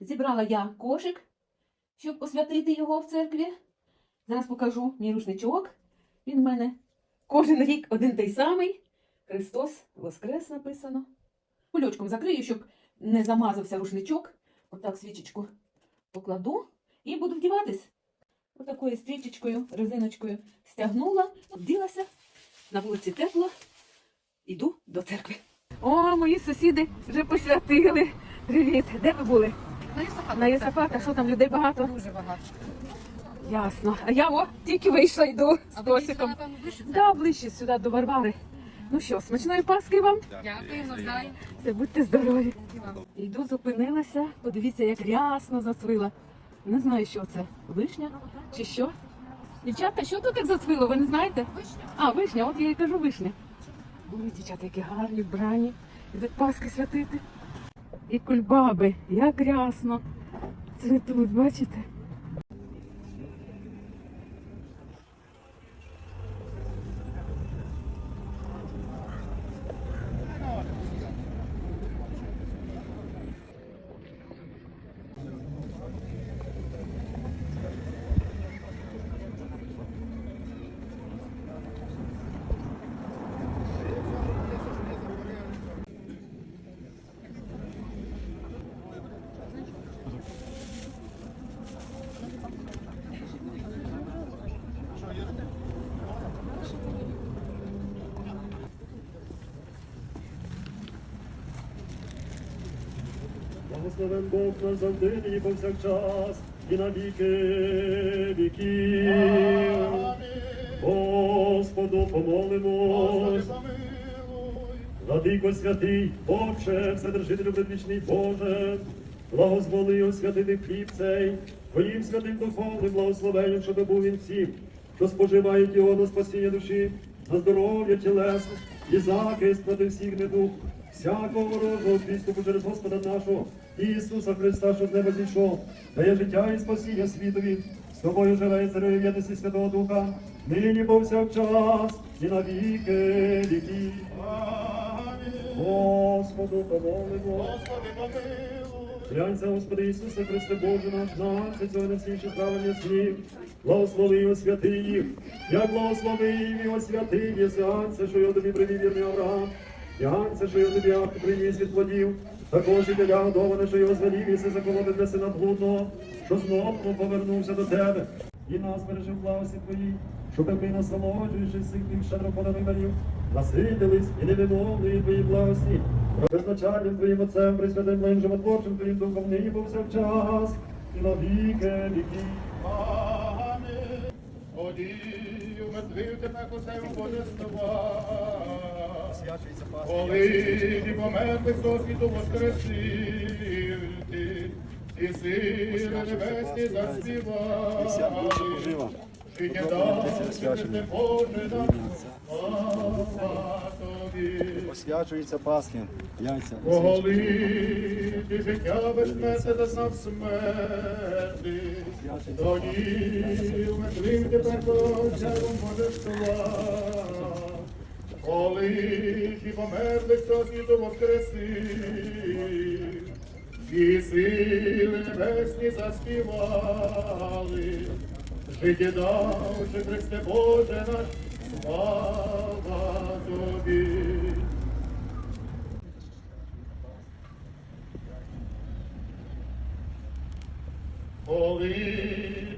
Зібрала я кошик, щоб освятити його в церкві. Зараз покажу мій рушничок. Він в мене кожен рік один той самий. Христос Воскрес написано. Кульочком закрию, щоб не замазався рушничок. Отак свічечку покладу і буду вдіватись. Отакою стрічечкою, резиночкою стягнула, вділася. На вулиці тепло. Іду до церкви. О, мої сусіди вже посвятили. Привіт. Де ви були? На Єсафата. На Єсафата, що там людей багато? Дуже багато. Ясно. А я о, тільки вийшла, йду з А ближче? Да, ближче сюди до Варвари. Ну що, смачної паски вам? Дякую, навзаєм. Все, будьте здорові. Йду, зупинилася. Подивіться, як рясно зацвила. Не знаю, що це. Вишня чи що? Дівчата, що тут так зацвило? Ви не знаєте? Вишня. А, вишня, от я і кажу вишня. Ой, дівчата, які гарні, вбрані. Ідуть паски святити. І кульбаби, як рясно. Цвітуть, бачите? Благословен Бог наш завжди і повсякчас, і на віки віків. Господу помолимось. Владико святий, Отче, Вседержителю предвічний Боже, благозволи освятити хліб цей, Твоїм святим духовним благословенням, щоб був він всім, що споживають його на спасіння душі, на здоров'я тілесне і захист проти всіх недуг, всякого ворожого підступу через Господа нашого, Ісуса Христа, що з неба зійшов, дає життя і спасіння світові, з тобою живе і єдності Святого Духа, нині повсякчас і на віки віків. Господу помолимо. Господи, помилуй. Глянься, Господи Ісусе Христе Боже наш, наше цього найсвіше славлення слів. Благослови і освяти їх, як благословив і освятив Єсеанце, що його тобі привів вірний Авраам. Янце, що його тобі акт приніс від плодів. Також і теля годоване, що його звелів, єси заколоти для сина блудного, що знову повернувся до тебе. І нас бережи в благості твоїй, щоб ми насолоджуючись всіх тим щедро поданих дарів, наситились і невимовної твої благості. Безначальним твоїм отцем, присвятим твоїм животворчим твоїм духом, нині повсякчас, і на віки віків. Амінь. Одію мертвив тебе косею божества. Коли ти померли до світу воскресив ти, і сили небесні заспівали. Життя дав, Христе Боже слава тобі. Освячується Пасхи, яйця. Коли ти життя безсмерте зазнав смерти, тоді умертвив тебе Божевом божества. Коли ти померли, що світу воскресив, і сили небесні заспівали, життя давши Христе Боже наш, слава тобі. Коли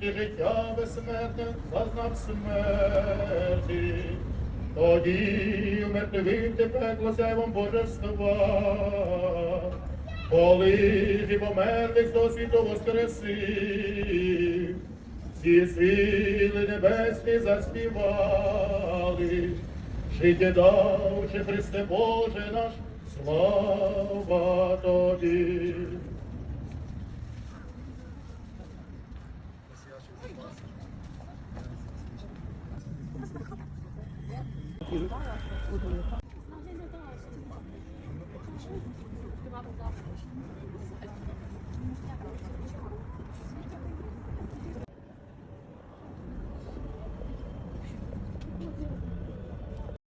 життя безсмертне зазнав смерті, тоді умертвив ти пекло сяйвом божества. Коли ти померлих до світу воскресив, всі сили небесні заспівали, життя давши Христе Боже наш, слава тобі. Дякую.